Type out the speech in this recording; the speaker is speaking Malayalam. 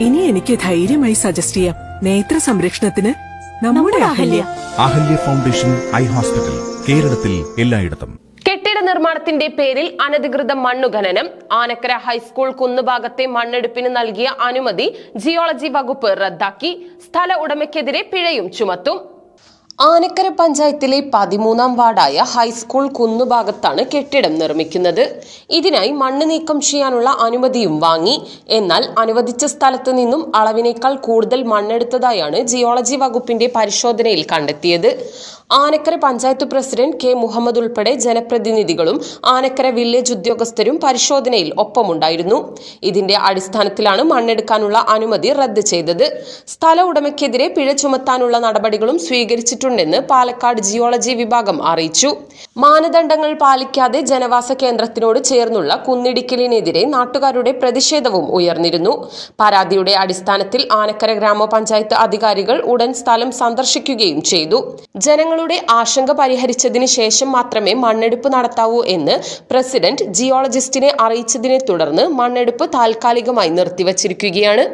ഇനി എനിക്ക് ധൈര്യമായി സജസ്റ്റ് ചെയ്യാം. നേത്ര സംരക്ഷണത്തിന് നമ്മുടെ Ahalya. Ahalya. Foundation eye hospital കേരളത്തിൽ എല്ലായിടത്തും. കെട്ടിട നിർമ്മാണത്തിന്റെ പേരിൽ അനധികൃത മണ്ണുഖനനം ആനക്കര ഹൈസ്കൂൾ കുന്നുഭാഗത്തെ മണ്ണെടുപ്പിന് നൽകിയ അനുമതി ജിയോളജി വകുപ്പ് റദ്ദാക്കി സ്ഥല ഉടമയ്ക്കെതിരെ പിഴയും ചുമത്തും. ആനക്കര പഞ്ചായത്തിലെ പതിമൂന്നാം വാർഡായ ഹൈസ്കൂൾ കുന്നുഭാഗത്താണ് കെട്ടിടം നിർമ്മിക്കുന്നത്. ഇതിനായി മണ്ണ് നീക്കം ചെയ്യാനുള്ള അനുമതിയും വാങ്ങി. എന്നാൽ അനുവദിച്ച സ്ഥലത്ത് നിന്നും അളവിനേക്കാൾ കൂടുതൽ മണ്ണെടുത്തതായാണ് ജിയോളജി വകുപ്പിന്റെ പരിശോധനയിൽ കണ്ടെത്തിയത്. ആനക്കര പഞ്ചായത്ത് പ്രസിഡന്റ് കെ മുഹമ്മദ് ഉൾപ്പെടെ ജനപ്രതിനിധികളും ആനക്കര വില്ലേജ് ഉദ്യോഗസ്ഥരും പരിശോധനയിൽ ഒപ്പമുണ്ടായിരുന്നു. ഇതിന്റെ അടിസ്ഥാനത്തിലാണ് മണ്ണെടുക്കാനുള്ള അനുമതി റദ്ദ് ചെയ്തത്. സ്ഥല ഉടമയ്ക്കെതിരെ പിഴ ചുമത്താനുള്ള നടപടികളും സ്വീകരിച്ചിട്ടുണ്ടെന്ന് പാലക്കാട് ജിയോളജി വിഭാഗം അറിയിച്ചു. മാനദണ്ഡങ്ങൾ പാലിക്കാതെ ജനവാസ കേന്ദ്രത്തിനോട് ചേർന്നുള്ള കുന്നിടിക്കലിനെതിരെ നാട്ടുകാരുടെ പ്രതിഷേധവും ഉയർന്നിരുന്നു. പരാതിയുടെ അടിസ്ഥാനത്തിൽ ആനക്കര ഗ്രാമപഞ്ചായത്ത് അധികാരികൾ ഉടൻ സ്ഥലം സന്ദർശിക്കുകയും ചെയ്തു. ജനങ്ങളുടെ ആശങ്ക പരിഹരിച്ചതിന് ശേഷം മാത്രമേ മണ്ണെടുപ്പ് നടത്താവൂ എന്ന് പ്രസിഡന്റ് ജിയോളജിസ്റ്റിനെ അറിയിച്ചതിനെ തുടർന്ന് മണ്ണെടുപ്പ് താൽക്കാലികമായി നിർത്തിവച്ചിരിക്കുകയാണ്.